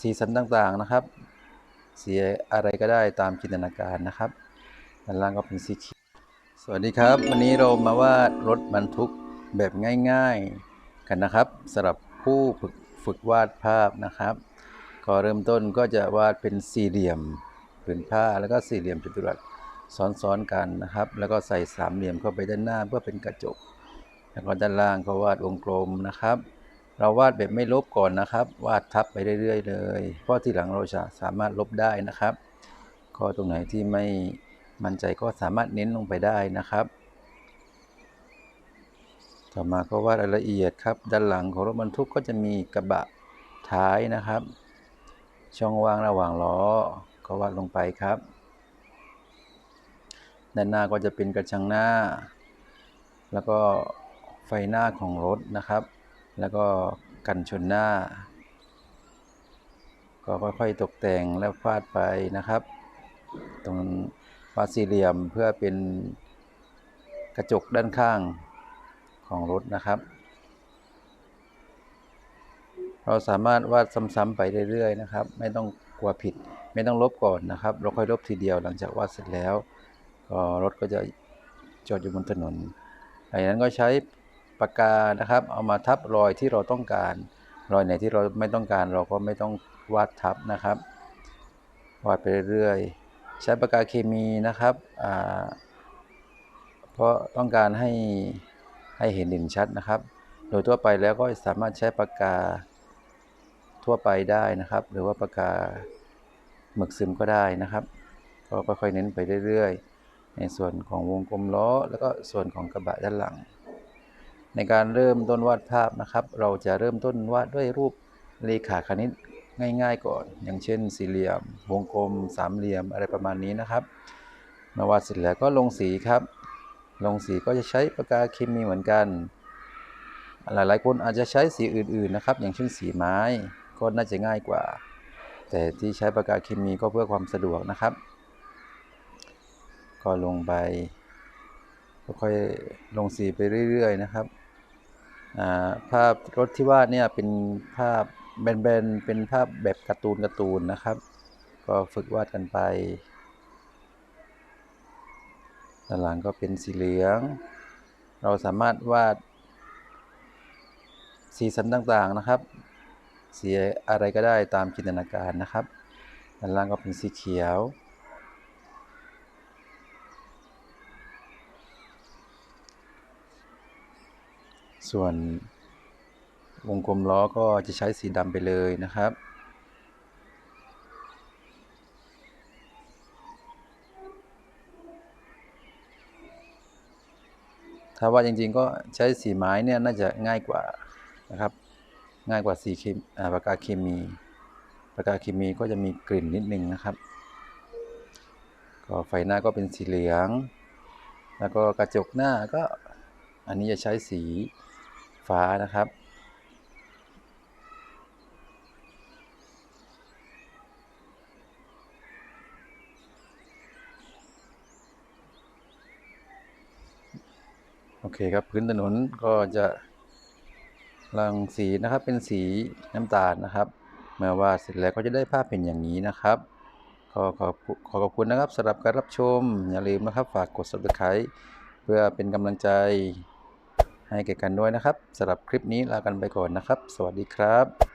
สีสันต่างๆนะครับ สีอะไรก็ได้ตามจินตนาการนะครับด้านล่างก็เป็นสีเขียวสวัสดีครับ วันนี้เรามาวาดรถบรรทุกแบบง่ายๆกันนะครับสำหรับผู้ฝึกฝึกวาดภาพนะครับ ก็เริ่มต้นก็จะวาดเป็นสี่เหลี่ยมผืนผ้าแล้วก็สี่เหลี่ยมจัตุรัสซ้อนๆกันนะครับ แล้วก็ใส่สามเหลี่ยมเข้าไปด้านหน้าเพื่อเป็นกระจก แล้วก็ด้านล่างก็วาดวงกลมนะครับ เราวาดแบบไม่ลบก่อนนะครับ วาดทับไปเรื่อยๆเลย เพราะที่หลังเราจะสามารถลบได้นะครับ ก็ตรงไหนที่ไม่มั่นใจก็สามารถเน้นลงไปได้นะครับ ต่อมาก็วาดรายละเอียดครับ ด้านหลังของรถบรรทุกก็จะมีกระบะท้ายนะครับ ช่องว่างระหว่างล้อก็วาดลงไปครับ ด้านหน้าก็จะเป็นกระชังหน้า แล้วก็ไฟหน้าของรถนะครับ แล้วก็กันชนหน้า ก็ค่อยๆตกแต่งและฟาดไปนะครับ ตรงฟาดสี่เหลี่ยมเพื่อเป็นกระจกด้านข้างของรถนะครับ เราสามารถวาดซ้ำๆไปเรื่อยๆนะครับ ไม่ต้องกลัวผิด ไม่ต้องลบก่อนนะครับ เราค่อยลบทีเดียวหลังจากวาดเสร็จแล้วก็รถก็จะจอดอยู่บนถนนหลังจากนั้นก็ใช้ ปากกานะครับ เอามาทับรอยที่เราต้องการ รอยไหนที่เราไม่ต้องการเราก็ไม่ต้องวาดทับนะครับ วาดไปเรื่อยๆ ใช้ปากกาเคมีนะครับเพราะต้องการให้ให้เห็นเด่นชัดนะครับ โดยทั่วไปแล้วก็สามารถใช้ปากกาทั่วไปได้นะครับ หรือว่าปากกาหมึกซึมก็ได้นะครับ ก็ค่อยๆเน้นไปเรื่อยๆ ในส่วนของวงกลมล้อ แล้วก็ส่วนของกระบะด้านหลัง ในการเริ่มต้นวาดภาพนะครับ เราจะเริ่มต้นวาดด้วยรูปเลขาคณิตง่าย ๆ ก่อน อย่างเช่น สี่เหลี่ยม วงกลม สามเหลี่ยมอะไรประมาณนี้นะครับมื่อวาดเสร็จแล้วก็ลงสีครับ ลงสีก็จะใช้ปากกาเคมีเหมือนกัน หลายๆคนอาจจะใช้สีอื่นๆนะครับ อย่างเช่นสีไม้ก็น่าจะง่ายกว่า แต่ที่ใช้ปากกาเคมีก็เพื่อความสะดวกนะครับ ก็ลงไปค่อยๆลงสีไปเรื่อย ๆ นะครับ ภาพรถที่วาดเนี่ยเป็นภาพแบนๆเป็นภาพแบบการ์ตูนการ์ตูนนะครับ ก็ฝึกวาดกันไปด้านหลังก็เป็นสีเหลือง เราสามารถวาด สีสันต่างๆนะครับ สีอะไรก็ได้ตามจินตนาการนะครับด้านล่างก็เป็นสีเขียว ส่วนวงกลมล้อก็จะใช้สีดำไปเลยนะครับ ถ้าว่าจริงๆก็ใช้สีไม้เนี่ยน่าจะง่ายกว่านะครับ ง่ายกว่าสีเคมีปากกาเคมีปากกาเคมีก็จะมีกลิ่นนิดนึงนะครับ ก็ไฟหน้าก็เป็นสีเหลือง แล้วก็กระจกหน้าก็อันนี้จะใช้สี ฟ้านะครับ โอเคครับพื้นถนนก็จะรังสีนะครับเป็นสีน้ำตาลนะครับ เมื่อวาดเสร็จแล้วก็จะได้ภาพเป็นอย่างนี้นะครับขอขอขอขอบคุณนะครับสำหรับการรับชม อย่าลืมนะครับ ฝากกด subscribe เพื่อเป็นกำลังใจ ให้แก่กันด้วยนะครับสำหรับคลิปนี้ลากันไปก่อนนะครับ สวัสดีครับ